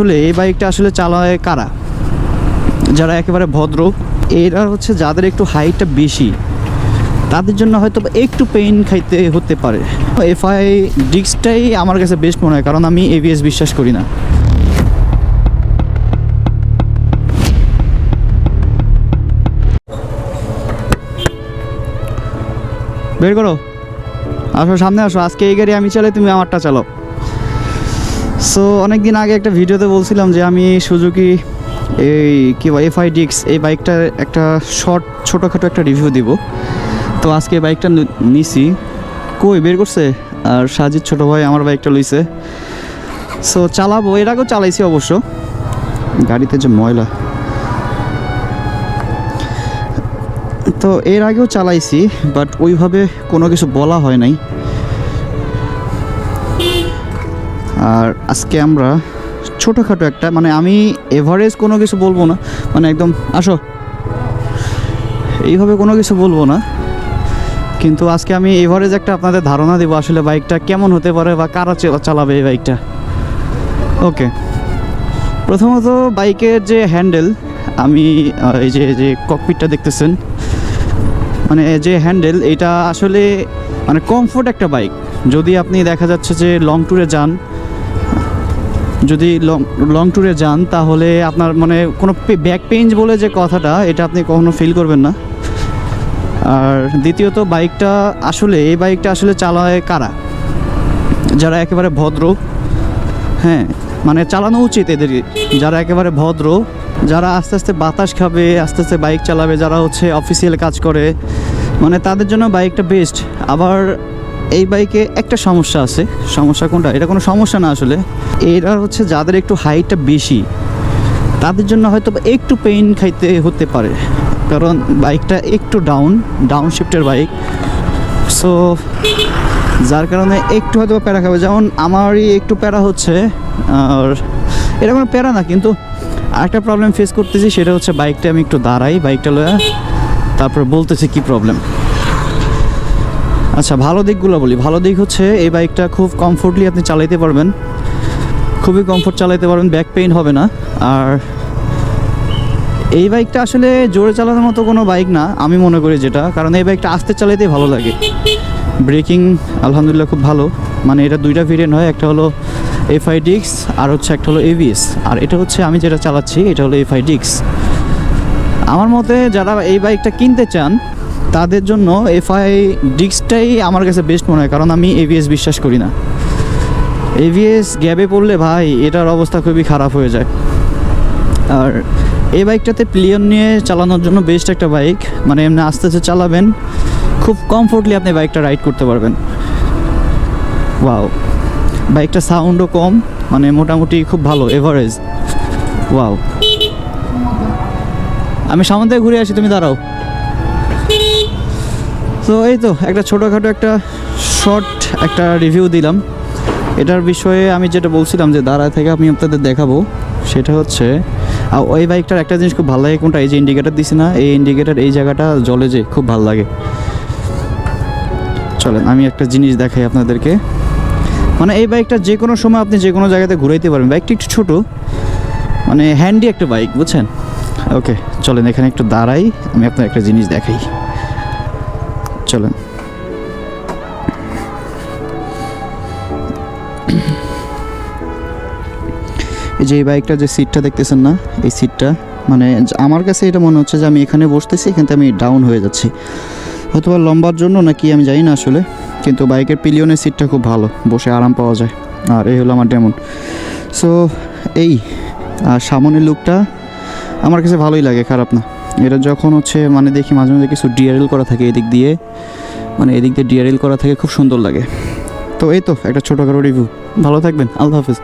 আসলে এই বাইকটা আসলে চালায় কারা? যারা একেবারে ভদ্র, এরা হচ্ছে যাদের একটু হাইটটা বেশি, তাদের জন্য হয়তো একটু পেইন খাইতে হতে পারে। এফআই ডিস্কটাই আমার কাছে বেস্ট মনে হয়, কারণ আমি এবিএস বিশ্বাস করি না। বের করো। আসো, সামনে আসো। আজকে এই গাড়ি আমি চালাই, তুমি আমারটা চালাও। সো অনেক দিন আগে একটা ভিডিওতে বলছিলাম যে আমি সুজুকি এই কি এফআই ডিক্স এই বাইকটার একটা শর্ট ছোটোখাটো একটা রিভিউ দিব। তো আজকে বাইকটা নিছি। কই, বের করছে? আর সাজিদ ছোটো ভাই আমার বাইকটা লইছে। সো চালাবো, এর আগেও চালাইছি অবশ্য। গাড়িতে যে ময়লা। তো এর আগেও চালাইছি বাট ওইভাবে কোনো কিছু বলা হয় নাই। আর আজকে আমরা ছোটোখাটো একটা মানে আমি এভারেজ কোনো কিছু বলব না মানে একদম, আসো। এইভাবে কোনো কিছু বলব না, কিন্তু আজকে আমি এভারেজ একটা আপনাদের ধারণা দেবো আসলে বাইকটা কেমন হতে পারে বা কারা চালাবে এই বাইকটা। ওকে। প্রথমত বাইকের যে হ্যান্ডেল, আমি এই যে যে ককপিটটা দেখতেছেন মানে যে হ্যান্ডেল, এটা আসলে মানে কমফোর্ট একটা বাইক। যদি আপনি দেখা যাচ্ছে যে লং ট্যুরে যান যদি লং লং ট্যুরে যান, তাহলে আপনার মানে কোনো ব্যাক পেইন বলে যে কথাটা, এটা আপনি কখনো ফিল করবেন না। আর দ্বিতীয়ত বাইকটা আসলে, এই বাইকটা আসলে চালায় কারা? যারা একেবারে ভদ্র হ্যাঁ মানে চালানো উচিত এদের, যারা একেবারে ভদ্র, যারা আস্তে আস্তে বাতাস খাবে, আস্তে আস্তে বাইক চালাবে, যারা হচ্ছে অফিসিয়াল কাজ করে মানে তাদের জন্য বাইকটা বেস্ট আবার এই বাইকে একটা সমস্যা আছে। সমস্যা কোনটা? এটা কোনো সমস্যা না আসলে। এরা হচ্ছে যাদের একটু হাইটটা বেশি, তাদের জন্য হয়তো একটু পেইন খাইতে হতে পারে। কারণ বাইকটা একটু ডাউন ডাউন শিফটের বাইক সো যার কারণে একটু হয়তো প্যারা খাবে। যেমন আমারই একটু প্যারা হচ্ছে, আর এটা কোনো প্যারা না, কিন্তু আরেকটা প্রবলেম ফেস করতেছি, সেটা হচ্ছে বাইকটা আমি একটু দাঁড়াই বাইকটা লয়া। তারপর বলতেছি কি প্রবলেম আচ্ছা ভালো দিকগুলো বলি। ভালো দিক হচ্ছে, এই বাইকটা খুব কমফোর্টলি আপনি চালাইতে পারবেন। খুবই কমফোর্ট চালাইতে পারবেন ব্যাক পেইন হবে না। আর এই বাইকটা আসলে জোরে চালানোর মতো কোনো বাইক না, আমি মনে করি যেটা। কারণ এই বাইকটা আস্তে চালাইতেই ভালো লাগে। ব্রেকিং আলহামদুলিল্লাহ খুব ভালো। মানে এটা দুইটা ভেরিয়েন্ট হয়, একটা হলো এফআই ডিক্স আর হচ্ছে একটা হলো এভিএস আর এটা হচ্ছে আমি যেটা চালাচ্ছি, এটা হলো এফআই ডিক্স আমার মতে যারা এই বাইকটা কিনতে চান তাদের জন্য এফআই ডিক্সটাই আমার কাছে বেস্ট মনে হয়, কারণ আমি এভিএস বিশ্বাস করি না। এভিএস গ্যাবে পড়লে ভাই এটার অবস্থা খুবই খারাপ হয়ে যায়। আর এই বাইকটাতে প্লিয়ন নিয়ে চালানোর জন্য বেস্ট একটা বাইক মানে এমনি আস্তে আস্তে চালাবেন, খুব কমফোর্টলি আপনি বাইকটা রাইড করতে পারবেন। ওয়াও বাইকটা সাউন্ডও কম মানে মোটামুটি খুব ভালো এভারেজ ওয়াও আমি সামনে থেকে ঘুরে আসি, তুমি দাঁড়াও। তো এই তো, একটা ছোটোখাটো একটা শর্ট একটা রিভিউ দিলাম। এটার বিষয়ে আমি যেটা বলছিলাম যে দাঁড়ায় থেকে আমি আপনাদের দেখাবো, সেটা হচ্ছে আর ওই বাইকটার একটা জিনিস খুব ভালো লাগে, কোনটা? এই যে ইন্ডিকেটার দিছি না, এই ইন্ডিকেটার এই জায়গাটা জলে যে খুব ভালো লাগে। চলেন, আমি একটা জিনিস দেখাই আপনাদেরকে। মানে এই বাইকটা যে কোনো সময় আপনি যে কোনো জায়গাতে ঘুরাইতে পারবেন। বাইকটা একটু ছোটো মানে হ্যান্ডি একটা বাইক, বুঝছেন? ওকে চলেন, এখানে একটু দাঁড়াই, আমি আপনার একটা জিনিস দেখাই। চলেন। এই যে এই বাইকটা, যে সিটটা দেখতেছেন না, এই সিটটা মানে আমার কাছে এটা মনে হচ্ছে যে আমি এখানে বসতেছি কিন্তু আমি ডাউন হয়ে যাচ্ছি। হয়তো লম্বার জন্য নাকি, আমি জানি না আসলে, কিন্তু বাইকের পিলিয়নের সিটটা খুব ভালো, বসে আরাম পাওয়া যায়। আর এই হলো আমার ডেমন সো এই, আর সামনের লুকটা আমার কাছে ভালোই লাগে, খারাপ না। এটা যখন হচ্ছে মানে দেখি মাঝে মাঝে কিছু ডিআরএল করা থাকে এদিক দিয়ে মানে এদিক দিয়ে ডিআরএল করা থাকে, খুব সুন্দর লাগে। তো এই তো, একটা ছোটোখাটো রিভিউ ভালো থাকবেন, আল্লাহ হাফিজ।